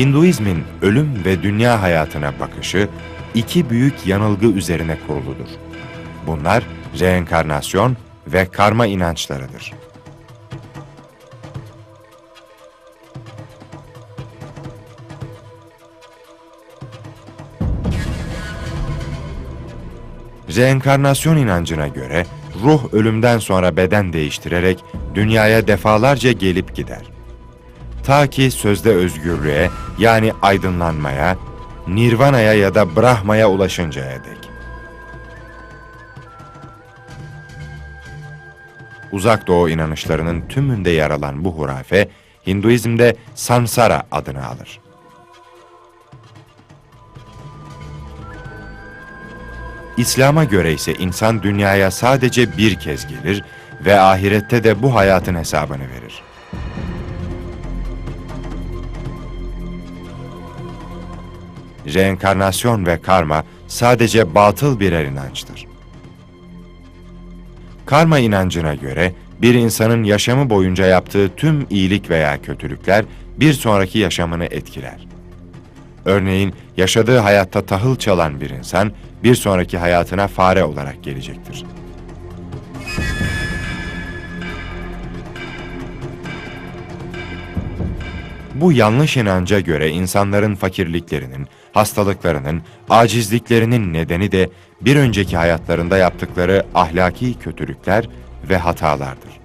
Hinduizmin ölüm ve dünya hayatına bakışı iki büyük yanılgı üzerine kuruludur. Bunlar reenkarnasyon ve karma inançlarıdır. Reenkarnasyon inancına göre ruh ölümden sonra beden değiştirerek dünyaya defalarca gelip gider. Ta ki sözde özgürlüğe yani aydınlanmaya, nirvanaya ya da brahmaya ulaşıncaya dek. Uzak Doğu inanışlarının tümünde yer alan bu hurafe, Hinduizm'de Sansara adını alır. İslam'a göre ise insan dünyaya sadece bir kez gelir ve ahirette de bu hayatın hesabını verir. Reenkarnasyon ve karma sadece batıl birer inançtır. Karma inancına göre bir insanın yaşamı boyunca yaptığı tüm iyilik veya kötülükler bir sonraki yaşamını etkiler. Örneğin yaşadığı hayatta tahıl çalan bir insan bir sonraki hayatına fare olarak gelecektir. Bu yanlış inanca göre insanların fakirliklerinin, hastalıklarının, acizliklerinin nedeni de bir önceki hayatlarında yaptıkları ahlaki kötülükler ve hatalardır.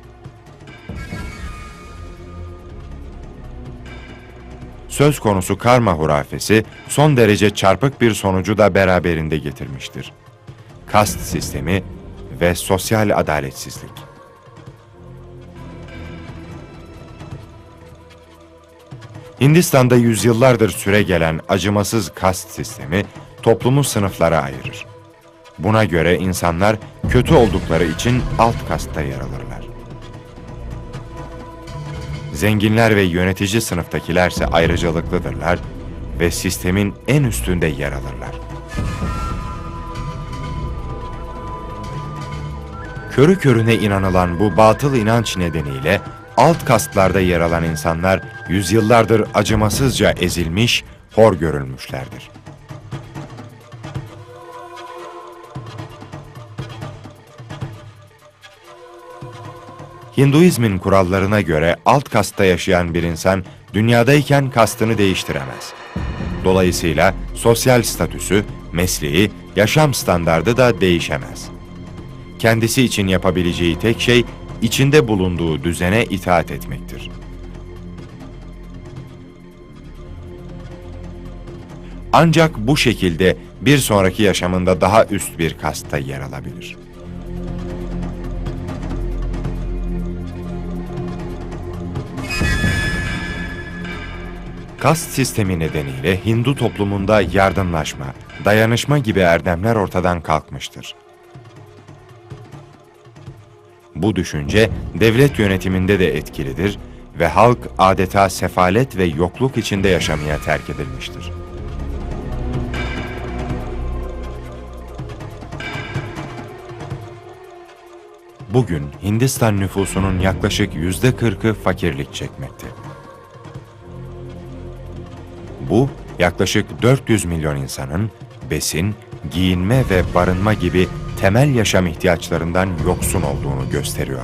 Söz konusu karma hurafesi son derece çarpık bir sonucu da beraberinde getirmiştir. Kast sistemi ve sosyal adaletsizlik. Hindistan'da yüzyıllardır süre gelen acımasız kast sistemi toplumu sınıflara ayırır. Buna göre insanlar kötü oldukları için alt kastta yer alırlar. Zenginler ve yönetici sınıftakilerse ayrıcalıklıdırlar ve sistemin en üstünde yer alırlar. Körü körüne inanılan bu batıl inanç nedeniyle alt kastlarda yer alan insanlar yüzyıllardır acımasızca ezilmiş, hor görülmüşlerdir. Hinduizmin kurallarına göre alt kastta yaşayan bir insan dünyadayken kastını değiştiremez. Dolayısıyla sosyal statüsü, mesleği, yaşam standardı da değişemez. Kendisi için yapabileceği tek şey içinde bulunduğu düzene itaat etmektir. Ancak bu şekilde bir sonraki yaşamında daha üst bir kasta yer alabilir. Kast sistemi nedeniyle Hindu toplumunda yardımlaşma, dayanışma gibi erdemler ortadan kalkmıştır. Bu düşünce devlet yönetiminde de etkilidir ve halk adeta sefalet ve yokluk içinde yaşamaya terk edilmiştir. Bugün Hindistan nüfusunun yaklaşık yüzde kırkı fakirlik çekmekte. Bu, yaklaşık 400 milyon insanın besin, giyinme ve barınma gibi temel yaşam ihtiyaçlarından yoksun olduğunu gösteriyor.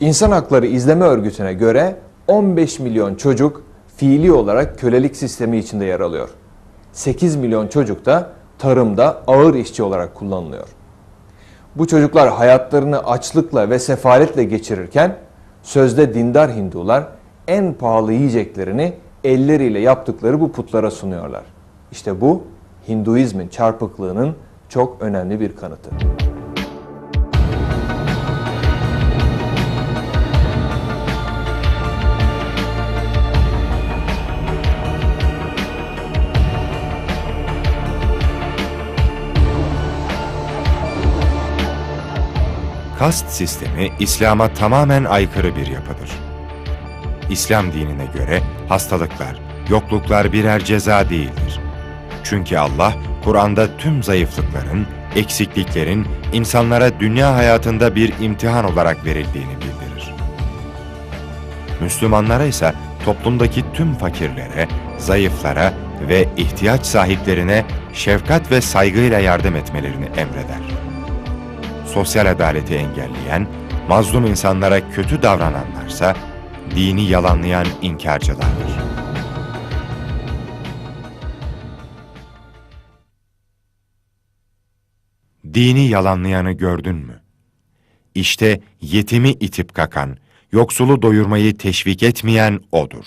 İnsan Hakları İzleme Örgütü'ne göre 15 milyon çocuk fiili olarak kölelik sistemi içinde yer alıyor. 8 milyon çocuk da tarımda ağır işçi olarak kullanılıyor. Bu çocuklar hayatlarını açlıkla ve sefaletle geçirirken sözde dindar Hindular en pahalı yiyeceklerini elleriyle yaptıkları bu putlara sunuyorlar. İşte bu Hinduizmin çarpıklığının çok önemli bir kanıtı. Kast sistemi İslam'a tamamen aykırı bir yapıdır. İslam dinine göre hastalıklar, yokluklar birer ceza değildir. Çünkü Allah, Kur'an'da tüm zayıflıkların, eksikliklerin insanlara dünya hayatında bir imtihan olarak verildiğini bildirir. Müslümanlara ise toplumdaki tüm fakirlere, zayıflara ve ihtiyaç sahiplerine şefkat ve saygıyla yardım etmelerini emreder. Sosyal adaleti engelleyen, mazlum insanlara kötü davrananlarsa dini yalanlayan inkarcılardır. Dini yalanlayanı gördün mü? İşte yetimi itip kakan, yoksulu doyurmayı teşvik etmeyen odur.